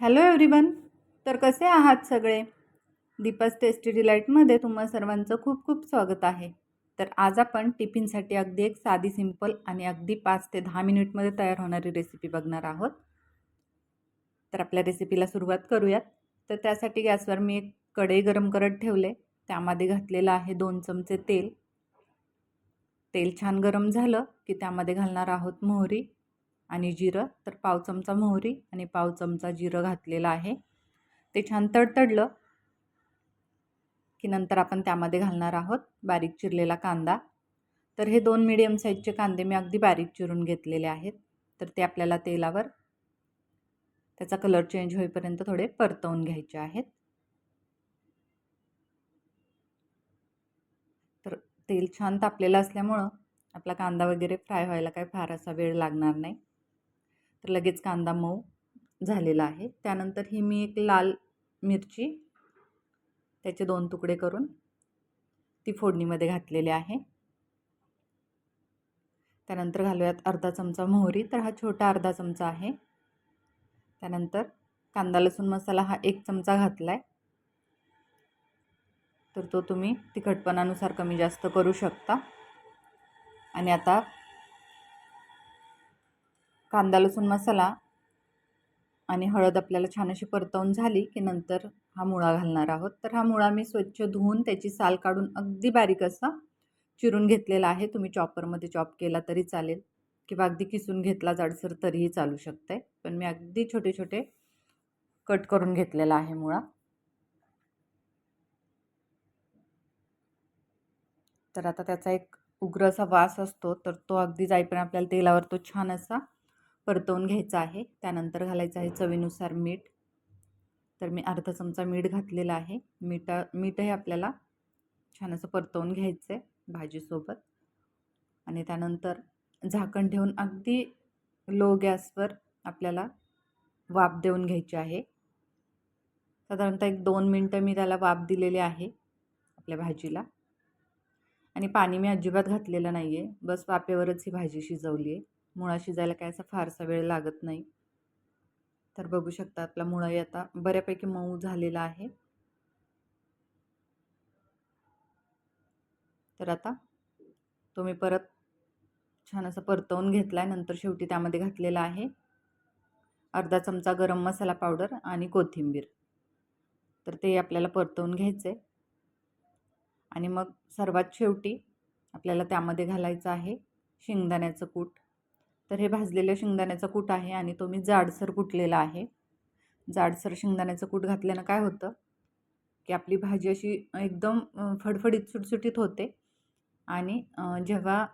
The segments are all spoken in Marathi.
हॅलो एव्हरीवन तर कसे आहात सगळे? दीपास टेस्टी डिलाईटमध्ये तुम्हा सर्वांचं खूप खूप स्वागत आहे. तर आज आपण टिफिनसाठी अगदी एक साधी सिंपल आणि अगदी पाच ते दहा मिनिटमध्ये तयार होणारी रेसिपी बघणार आहोत. तर आपल्या रेसिपीला सुरुवात करूयात. तर त्यासाठी गॅसवर मी एक कढई गरम करत ठेवले. त्यामध्ये घातलेलं आहे दोन चमचे तेल. तेल छान गरम झालं की त्यामध्ये घालणार आहोत मोहरी. आणि जिरं तर पाव चमचा मोहरी आणि पाव चमचा जिरं घातलेलं आहे. ते छान तडतडलं की नंतर आपण त्यामध्ये घालणार आहोत बारीक चिरलेला कांदा. तर हे दोन मिडियम साईजचे कांदे मी अगदी बारीक चिरून घेतलेले आहेत. तर ते आपल्याला तेलावर त्याचा कलर चेंज होईपर्यंत थोडे परतवून घ्यायचे आहेत. तर तेल छान तापलेलं असल्यामुळं आपला कांदा वगैरे फ्राय व्हायला काय फार असा वेळ लागणार नाही. तर लगेच कांदा मऊ झालेला आहे. त्यानंतर ही मी एक लाल मिरची त्याचे दोन तुकडे करून ती फोडणीमध्ये घातलेली आहे. त्यानंतर घालूयात अर्धा चमचा मोहरी तर हा छोटा अर्धा चमचा आहे. त्यानंतर कांदा लसूण मसाला हा एक चमचा घातला आहे तर तो तुम्ही तिखटपणानुसार कमी जास्त करू शकता. आणि आता कांदा लसूण मसाला आणि हळद आपल्याला छान अशी परतवून झाली की नंतर हा मुळा घालणार आहोत. तर हा मुळा मी स्वच्छ धुवून त्याची साल काढून अगदी बारीक असा चिरून घेतलेला आहे. तुम्ही चॉपरमध्ये चॉप केला तरी चालेल किंवा अगदी किसून घेतला जाडसर तरीही चालू शकते पण मी अगदी छोटे छोटे कट करून घेतलेला आहे मुळा. तर आता त्याचा एक उग्र असा वास असतो तर तो अगदी जाईपर्यंत आपल्याला तेलावर तो छान असा परतवून घ्यायचा आहे. त्यानंतर घालायचं आहे चवीनुसार मीठ. तर मी अर्धा चमचा मीठ घातलेला आहे. मीठा मीठही आपल्याला छान असं परतवून घ्यायचं आहे भाजीसोबत. आणि त्यानंतर झाकण ठेवून अगदी लो गॅसवर आपल्याला वाफ देऊन घ्यायची आहे. साधारणतः एक दोन मिनटं मी त्याला वाफ दिलेली आहे आपल्या भाजीला. आणि पाणी मी अजिबात घातलेलं नाही आहे बस वाफेवरच ही भाजी शिजवली आहे मुळा शिजायला काय असा फारसा वेळ लागत नाही. तर बघू शकता आपला मुळाही आता बऱ्यापैकी मऊ झालेला आहे. तर आता तो मी परत छान असं परतवून घेतला आहे नंतर शेवटी त्यामध्ये घातलेला आहे. अर्धा चमचा गरम मसाला पावडर आणि कोथिंबीर. तर ते आपल्याला परतवून घ्यायचं आहे आणि मग सर्वात शेवटी आपल्याला त्यामध्ये घालायचं आहे शेंगदाण्याचं कूट. तर हे भाजलेल्या शेंगदाण्याचा कूट आहे आणि तो मी जाडसर कुटलेला आहे. जाडसर शेंगदाण्याचं कूट घातल्यानं काय होतं? की आपली भाजी अशी एकदम फडफडीत सुटसुटीत होते आणि जेव्हा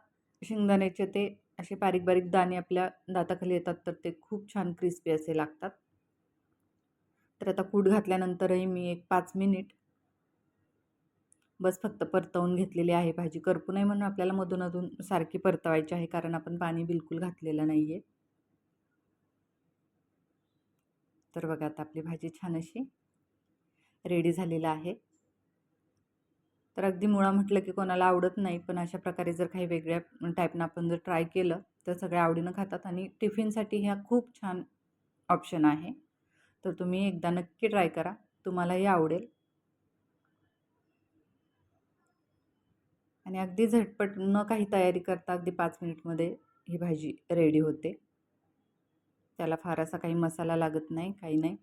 शेंगदाण्याचे ते असे बारीक बारीक दाणे आपल्या दाताखाली येतात तर ते खूप छान क्रिस्पी असे लागतात. तर आता कूट घातल्यानंतरही मी एक पाच मिनिट बस फक्त परतवून घेतलेली आहे भाजी. करपू नये म्हणून आपल्याला मधून अधून सारखी परतवायची आहे कारण आपण पाणी बिलकुल घातलेलं नाही आहे तर बघा आता आपली भाजी छान अशी रेडी झालेलं आहे. तर अगदी मुळा म्हटलं की कोणाला आवडत नाही पण अशा प्रकारे जर काही वेगळ्या टाईपनं आपण जर ट्राय केलं तर सगळ्या आवडीनं खातात आणि टिफिनसाठी ह्या खूप छान ऑप्शन आहे. तर तुम्ही एकदा नक्की ट्राय करा. तुम्हालाही आवडेल. आणि अगदी झटपट न काही तयारी करता अगदी पाच मिनिटमध्ये ही भाजी रेडी होते. त्याला फार असा काही मसाला लागत नाही काही नाही.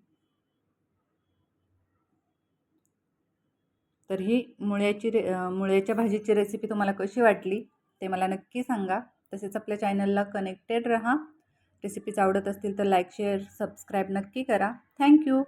तर ही मुळ्याची रे मुळ्याच्या भाजीची रेसिपी तुम्हाला कशी वाटली ते मला नक्की सांगा. तसेच आपल्या चॅनलला कनेक्टेड रहा. रेसिपीज आवडत असतील तर लाईक शेअर सबस्क्राईब नक्की करा. थँक्यू